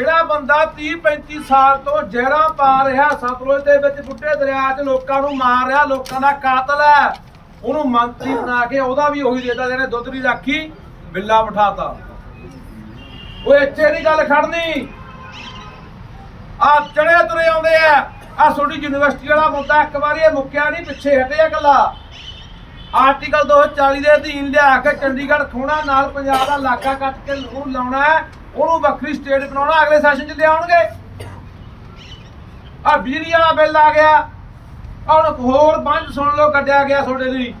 ਜਿਹੜਾ ਬੰਦਾ 30 35 ਸਾਲ ਤੋਂ ਜ਼ਹਿਰਾਂ ਪਾ ਰਿਹਾ, ਸਤਲੁਜ ਦੇ ਵਿੱਚ ਬੁੱਢੇ ਦਰਿਆ 'ਚ ਲੋਕਾਂ ਨੂੰ ਮਾਰ ਰਿਹਾ, ਲੋਕਾਂ ਦਾ ਕਾਤਲ ਹੈ। ਉਹਨੂੰ ਮੰਤਰੀ ਬਣਾ ਕੇ ਉਹਦਾ ਵੀ ਉਹੀ ਦੇਦਾ ਜਿਹਨੇ ਦੁੱਧ ਦੀ ਰਾਖੀ, ਬਿੱਲਾ ਬਿਠਾਤਾ। ਉਹ ਇੱਥੇ ਨਹੀਂ ਗੱਲ ਖੜਨੀ। ਆ ਚੜੇ ਤੁਰੇ ਆਉਂਦੇ ਆ। ਆ ਤੁਹਾਡੀ ਯੂਨੀਵਰਸਿਟੀ ਵਾਲਾ ਮੁੱਦਾ ਇੱਕ ਵਾਰੀ ਇਹ ਮੁੱਕਿਆ ਨਹੀਂ, ਪਿੱਛੇ ਹਟਿਆ ਗੱਲਾਂ ਆਰਟੀਕਲ 240 ਦੇ ਅਧੀਨ ਲਿਆ ਕੇ ਚੰਡੀਗੜ੍ਹ ਖੋਣਾ, ਨਾਲ ਪੰਜਾਬ ਦਾ ਇਲਾਕਾ ਕੱਟ ਕੇ ਉਹਨੂੰ ਲਾਉਣਾ ਉਹਨੂੰ ਵੱਖਰੀ ਸਟੇਟ ਬਣਾਉਣਾ, ਅਗਲੇ ਸੈਸ਼ਨ 'ਚ ਲਿਆਉਣਗੇ। ਆ ਬਿਜਲੀ ਵਾਲਾ ਬਿੱਲ ਆ ਗਿਆ। ਹੁਣ ਹੋਰ ਬੰਦ ਸੁਣ ਲਓ, ਕੱਢਿਆ ਗਿਆ ਤੁਹਾਡੇ ਲਈ।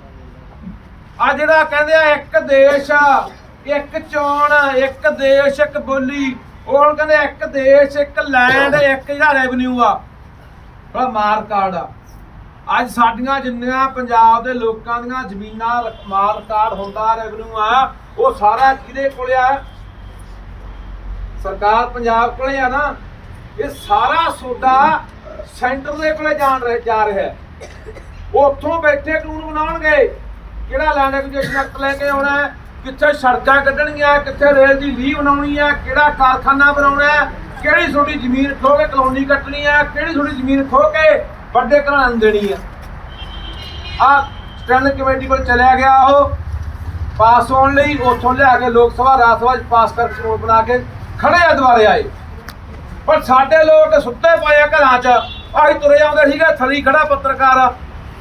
ਆ ਜਿਹੜਾ ਕਹਿੰਦੇ ਆ, ਇੱਕ ਦੇਸ਼, ਇੱਕ ਚੋਣ, ਇੱਕ ਦੇਸ਼, ਇੱਕ ਬੋਲੀ। ਉਹ ਹੁਣ ਕਹਿੰਦੇ ਇੱਕ ਦੇਸ਼, ਇੱਕ ਲੈਂਡ ਇੱਕ ਜਿਹੜਾ ਰੈਵਨਿਊ ਆ। ਬੜਾ ਮਾਰ ਕਾਰਡ ਆ। ਅੱਜ ਸਾਡੀਆਂ ਜਿੰਨੀਆਂ ਪੰਜਾਬ ਦੇ ਲੋਕਾਂ ਦੀਆਂ ਜ਼ਮੀਨਾਂ ਰ- ਮਾਲ ਕਾਰਡ ਹੁੰਦਾ ਰੈਵਨਿਊ ਆ, ਉਹ ਸਾਰਾ ਕਿਹਦੇ ਕੋਲ ਆ? ਸਰਕਾਰ ਪੰਜਾਬ ਕੋਲੇ ਆ ਨਾ, ਇਹ ਸਾਰਾ ਸੋਡਾ ਸੈਂਟਰ ਦੇ ਕੋਲੇ ਜਾਣ ਰਿਹਾ ਜਾ ਰਿਹਾ ਹੈ। ਉੱਥੋਂ ਬੈਠੇ ਕਾਨੂੰਨ ਬਣਾਉਣਗੇ, ਕਿਹੜਾ ਲੈਂਡ ਐਕੁਜੀਸ਼ਨ ਐਕਟ ਲੈ ਕੇ ਆਉਣਾ ਹੈ, ਕਿੱਥੇ ਸੜਕਾਂ ਕੱਢਣੀਆਂ ਕਿੱਥੇ ਰੇਲ ਦੀ ਲੀਹ ਬਣਾਉਣੀ ਹੈ, ਕਿਹੜਾ ਕਾਰਖਾਨਾ ਬਣਾਉਣਾ ਹੈ, ਕਿਹੜੀ ਤੁਹਾਡੀ ਜ਼ਮੀਨ ਖੋ ਕੇ ਕਲੋਨੀ ਕੱਟਣੀ ਹੈ, ਕਿਹੜੀ ਤੁਹਾਡੀ ਜ਼ਮੀਨ ਖੋ ਕੇ ਵੱਡੇ ਘਰਾਂ ਨੂੰ ਦੇਣੀ ਹੈ। ਆ ਸਟੈਂਡਿੰਗ ਕਮੇਟੀ ਕੋਲ ਚਲਿਆ ਗਿਆ ਉਹ, ਪਾਸ ਹੋਣ ਲਈ ਉੱਥੋਂ ਲਿਆ ਕੇ ਲੋਕ ਸਭਾ, ਰਾਜ ਸਭਾ 'ਚ ਪਾਸ ਕਰਕੇ ਕਾਨੂੰਨ ਬਣਾ ਕੇ ਖੜੇ ਆ ਦੁਆਰੇ ਆਏ। ਪਰ ਸਾਡੇ ਲੋਕ ਸੁੱਤੇ ਪਏ ਆ ਘਰਾਂ 'ਚ। ਆਹੀ ਤੁਰੇ ਆਉਂਦੇ ਸੀਗੇ, ਥਲੀ ਖੜਾ ਪੱਤਰਕਾਰ।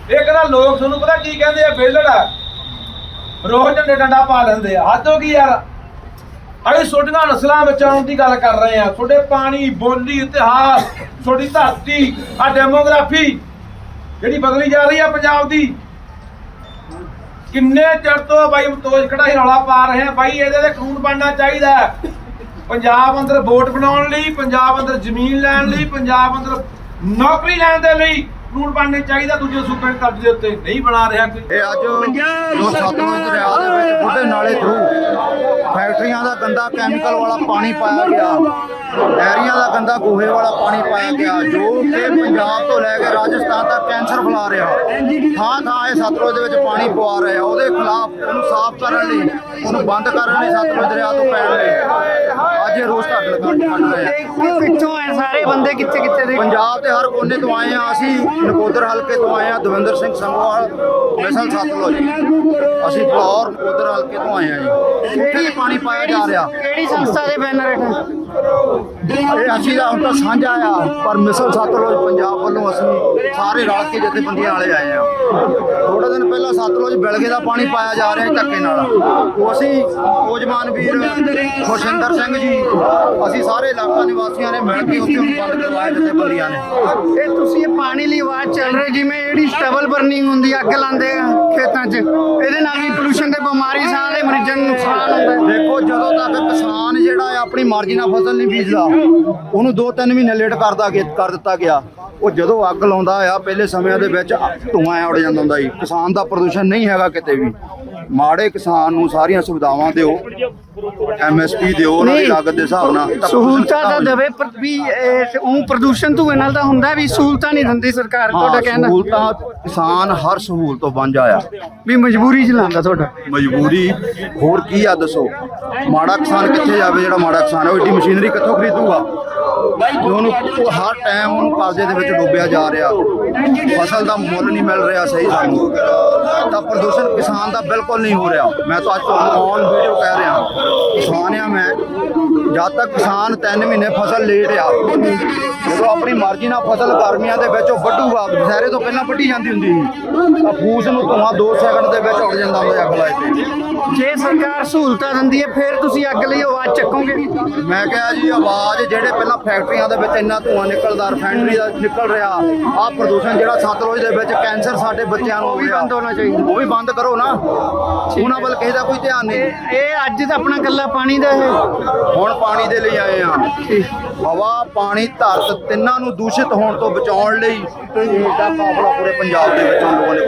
ਇਹ ਕਹਿੰਦਾ ਲੋਕ ਤੁਹਾਨੂੰ ਪਤਾ ਕੀ ਕਹਿੰਦੇ ਆ ਬੇਲੜ ਆ। ਰੋਜ਼ ਝੰਡੇ ਡੰਡਾ ਪਾ ਲੈਂਦੇ ਆ। ਹੱਦ ਹੋ ਗਈ ਯਾਰ। ਅਸੀਂ ਛੋਟੀਆਂ ਨਸਲਾਂ ਬਚਾਉਣ ਦੀ ਗੱਲ ਕਰ ਰਹੇ ਆ। ਤੁਹਾਡੇ ਪਾਣੀ, ਬੋਲੀ, ਇਤਿਹਾਸ, ਤੁਹਾਡੀ ਧਰਤੀ, ਆ ਡੈਮੋਗ੍ਰਾਫੀ ਜਿਹੜੀ ਬਦਲੀ ਜਾ ਰਹੀ ਆ ਪੰਜਾਬ ਦੀ। ਕਿੰਨੇ ਚਿਰ ਤੋਂ ਬਾਈ ਮਤੋਜ ਕਢਾਈ ਰੌਲਾ ਪਾ ਰਹੇ ਆ। ਬਾਈ ਇਹਦੇ ਤੇ ਕਾਨੂੰਨ ਬਣਨਾ ਚਾਹੀਦਾ। ਪੰਜਾਬ ਅੰਦਰ ਵੋਟ ਬਣਾਉਣ ਲਈ ਪੰਜਾਬ ਅੰਦਰ ਜ਼ਮੀਨ ਲੈਣ ਲਈ ਪੰਜਾਬ ਅੰਦਰ ਨੌਕਰੀ ਲੈਣ ਦੇ ਲਈ ਕਾਨੂੰਨ ਬਣਨੇ ਚਾਹੀਦਾ ਦੂਜੇ ਸੂਬੇ ਦੇ ਕਬਜ਼ੇ ਦੇ ਉੱਤੇ ਨਹੀਂ ਬਣਾ ਰਿਹਾ ਕੋਈ। ਇਹ ਅੱਜ ਜੋ ਸਤਲੁਜ ਦਰਿਆ ਦੇ ਵਿੱਚ ਬੁੱਢੇ ਨਾਲੇ ਥਰੂ ਫੈਕਟਰੀਆਂ ਦਾ ਗੰਦਾ ਕੈਮੀਕਲ ਵਾਲਾ ਪਾਣੀ ਪਾਇਆ ਗਿਆ। ਡੈਰੀਆਂ ਦਾ ਗੰਦਾ ਗੋਹੇ ਵਾਲਾ ਪਾਣੀ ਪਾਇਆ ਗਿਆ ਜੋ ਕਿ ਪੰਜਾਬ ਤੋਂ ਲੈ ਕੇ ਰਾਜਸਥਾਨ ਤੱਕ ਕੈਂਸਰ ਫੈਲਾ ਰਿਹਾ। ਥਾਂ ਥਾਂ ਇਹ ਸਤਲੁਜ ਦੇ ਵਿੱਚ ਪਾਣੀ ਪਵਾ ਰਿਹਾ। ਉਹਦੇ ਖਿਲਾਫ ਉਹਨੂੰ ਸਾਫ਼ ਕਰਨ ਲਈ ਉਹਨੂੰ ਬੰਦ ਕਰਨ ਲਈ ਸਤਲੁਜ ਦਰਿਆ ਤੋਂ ਪੈਣ ਲਈ। ਅੱਜ ਰੋਸ ਢੱਡ ਲਗਾ ਕੱਢ ਰਹੇ। ਆ ਇਹ ਪਿੱਛੋਂ ਆਏ ਸਾਰੇ ਬੰਦੇ ਕਿੱਥੇ ਕਿੱਥੇ ਦੇ। ਪੰਜਾਬ ਦੇ ਹਰ ਕੋਨੇ ਤੋਂ ਆਏ ਆ ਅਸੀਂ ਨਕੋਦਰ ਹਲਕੇ ਤੋਂ ਆਏ ਆ ਦਵਿੰਦਰ ਸਿੰਘ ਸੰਗੋਵਾਲ ਮਿਸਲ ਸਤਲੁਜ ਅਸੀਂ ਫਲੋਰ ਨਕੋਦਰ ਹਲਕੇ ਤੋਂ ਆਏ ਆ ਜੀ। ਹੀ ਪਾਣੀ ਪਾਇਆ ਜਾ ਰਿਹਾ। ਕਿਹੜੀ ਸੰਸਥਾ ਦੇ ਬੈਨਰ ਹੇਠ? ਇਹ ਅਸੀਂ ਦਾ ਹੁਣ ਤਾਂ ਸਾਂਝਾ ਆ ਪਰ ਮਿਸਲ ਸਤਲੁਜ ਪੰਜਾਬ ਵੱਲੋਂ ਅਸੀਂ ਸਾਰੇ ਰਲ ਕੇ ਜਥੇਬੰਦੀਆਂ ਵਾਲੇ ਆਏ ਆ। ਥੋੜੇ ਦਿਨ ਪਹਿਲਾਂ ਸਤਲੁਜ ਬਿਲਗੇ ਦਾ ਪਾਣੀ ਪਾਇਆ ਜਾ ਰਿਹਾ ਧੱਕੇ ਨਾਲ। ਉਹ ਅਸੀਂ ਨੌਜਵਾਨ ਵੀਰ ਖੁਸ਼ਿੰਦਰ ਸਿੰਘ ਜੀ ਅਸੀਂ ਸਾਰੇ ਇਲਾਕਾ ਨਿਵਾਸੀਆਂ ਨੇ ਮਿਲ ਕੇ ਉੱਥੇ ਬੰਦ ਕਰਵਾਇਆ ਜਥੇਬੰਦੀਆਂ ਨੇ। ਇਹ ਤੁਸੀਂ ਇਹ ਪਾਣੀ ਲਈ ਆਵਾਜ਼ ਚੱਲ ਰਹੀ ਜਿਵੇਂ ਜਿਹੜੀ ਸਟਬਲ ਬਰਨਿੰਗ ਹੁੰਦੀ ਆ, ਅੱਗ ਲਾਉਂਦੇ ਆ ਖੇਤਾਂ 'ਚ। ਇਹਦੇ ਨਾਲ ਵੀ ਪੋਲੂਸ਼ਨ ਤੇ ਬਿਮਾਰੀ ਸਾਹ ਦੇ ਮਰੀਜ਼ਾਂ ਨੂੰ ਨੁਕਸਾਨ ਹੁੰਦਾ ਦੇਖੋ ਜਦੋਂ ਤੱਕ ਕਿਸਾਨ ਜਿਹੜਾ ਆਪਣੀ ਮਰਜ਼ੀ ਨਾਲ ਫਸਲ ਨਹੀਂ ਬੀਜਦਾ। ਉਹਨੂੰ 2-3 ਮਹੀਨੇ ਲੇਟ ਕਰਦਾ ਕਰ ਦਿੱਤਾ ਗਿਆ। ਉਹ ਜਦੋਂ ਅੱਗ ਲਾਉਂਦਾ ਆ, ਪਹਿਲੇ ਸਮਿਆਂ ਦੇ ਵਿੱਚ ਧੂਆਂ ਉੱਡ ਜਾਂਦਾ ਹੁੰਦਾ ਜੀ ਕਿਸਾਨ ਦਾ ਪ੍ਰਦੂਸ਼ਣ ਨਹੀਂ ਹੈਗਾ ਕਿਤੇ ਵੀ। ਮਾੜੇ ਕਿਸਾਨ ਨੂੰ ਸਾਰੀਆਂ ਸੁਵਿਧਾਵਾਂ ਦਿਓ ਐਮਐਸਪੀ ਦਿਓ ਉਹਨਾਂ ਦੀ। ਲਾਗਤ ਦੇ ਹਿਸਾਬ ਨਾਲ। ਤਾਂ ਸਹੂਲਤਾਂ ਤਾਂ। ਦੇਵੇ ਪਰ ਵੀ ਉਹ ਪ੍ਰਦੂਸ਼ਣ ਧੂਏ ਨਾਲ ਤਾਂ ਹੁੰਦਾ ਵੀ ਸਹੂਲਤਾਂ ਨਹੀਂ ਦਿੰਦੀ ਸਰਕਾਰ ਤੁਹਾਡਾ ਕਹਿਣਾ। ਸਹੂਲਤਾਂ ਕਿਸਾਨ ਹਰ ਸਹੂਲਤ ਤੋਂ ਵਾਂਝਾ ਆ। ਵੀ ਮਜਬੂਰੀ ਚ ਲਾਉਂਦਾ ਤੁਹਾਡਾ। ਮਜਬੂਰੀ ਹੋਰ ਕੀ ਆ ਦੱਸੋ? ਮਾੜਾ ਕਿਸਾਨ ਕਿੱਥੇ ਜਾਵੇ ਜਿਹੜਾ ਮਾੜਾ ਕਿਸਾਨ ਹੈ ਉਹ ਏਡੀ ਮਸ਼ੀਨਰੀ ਕਿੱਥੋਂ ਖਰੀਦੂਗਾ? ਉਹਨੂੰ ਉਹ ਹਰ ਟਾਈਮ ਉਹਨੂੰ ਕਰਜ਼ੇ ਦੇ ਵਿੱਚ ਡੁੱਬਿਆ ਜਾ ਰਿਹਾ। ਫਸਲ ਦਾ ਮੁੱਲ ਨਹੀਂ ਮਿਲ ਰਿਹਾ ਸਹੀ ਸਾਨੂੰ। ਤਾਂ ਪ੍ਰਦੂਸ਼ਣ ਕਿਸਾਨ ਦਾ ਬਿਲਕੁਲ ਨਹੀਂ ਹੋ ਰਿਹਾ। ਮੈਂ ਤਾਂ ਅੱਜ ਤੁਹਾਨੂੰ ਔਨ ਵੀਡੀਓ ਕਹਿ ਰਿਹਾ ਕਿਸਾਨ ਆ ਮੈਂ। ਜਦ ਤੱਕ ਕਿਸਾਨ 3 ਮਹੀਨੇ ਫਸਲ ਲੇਟ ਆ ਜਦੋਂ ਆਪਣੀ ਮਰਜ਼ੀ ਨਾਲ ਫਸਲ ਗਰਮੀਆਂ ਦੇ ਵਿੱਚ ਵੱਢੂਗਾ। ਦੁਸਹਿਰੇ ਤੋਂ ਪਹਿਲਾਂ ਵੱਢੀ ਜਾਂਦੀ ਹੁੰਦੀ ਸੀ। ਤਾਂ ਫੂਸ ਨੂੰ ਧੂਆਂ 2 ਸੈਕਿੰਡ ਦੇ ਵਿੱਚ ਉੱਡ ਜਾਂਦਾ ਹੁੰਦਾ ਅੱਗ ਲਾਏ ਤੇ। ਜੇ ਸਰਕਾਰ ਸਹੂਲਤਾਂ ਦਿੰਦੀ ਹੈ ਫਿਰ ਤੁਸੀਂ ਅੱਗ ਲਈ ਆਵਾਜ਼ ਚੱਕੋਗੇ? ਮੈਂ ਕਿਹਾ ਜੀ ਆਵਾਜ਼ ਜਿਹੜੇ ਪਹਿਲਾਂ ਫੈਕਟਰੀਆਂ ਦੇ ਵਿੱਚ ਇੰਨਾ ਧੂਆਂ ਨਿਕਲਦਾ ਰਿਫਾਈਨਰੀ ਦਾ ਨਿਕਲ ਰਿਹਾ ਆਹ ਪ੍ਰਦੂਸ਼ਣ ਜਿਹੜਾ ਸਤਲੁਜ ਦੇ ਵਿੱਚ ਕੈਂਸਰ ਸਾਡੇ ਬੱਚਿਆਂ ਨੂੰ ਵੀ ਬੰਦ ਹੋਣਾ ਚਾਹੀਦਾ। ਉਹ ਵੀ ਬੰਦ ਕਰੋ ਨਾ। ਉਹਨਾਂ ਵੱਲ ਕਿਸੇ ਦਾ ਕੋਈ ਧਿਆਨ ਨਹੀਂ। ਇਹ ਇਹ ਅੱਜ ਤਾਂ ਆਪਣਾ ਕੱਲਾ ਪਾਣੀ ਦਾ ਇਹ। ਹੁਣ ਪਾਣੀ ਦੇ ਲਈ ਆਏ ਆ ਹਵਾ ਪਾਣੀ ਧਰਤ ਤਿੰਨਾਂ ਨੂੰ ਦੂਸ਼ਿਤ ਹੋਣ ਤੋਂ ਬਚਾਉਣ ਲਈ ਇਹਦਾ ਕਾਫਲਾ ਪੂਰੇ ਪੰਜਾਬ ਦੇ ਵਿੱਚ ਲੋਕਾਂ ਨੇ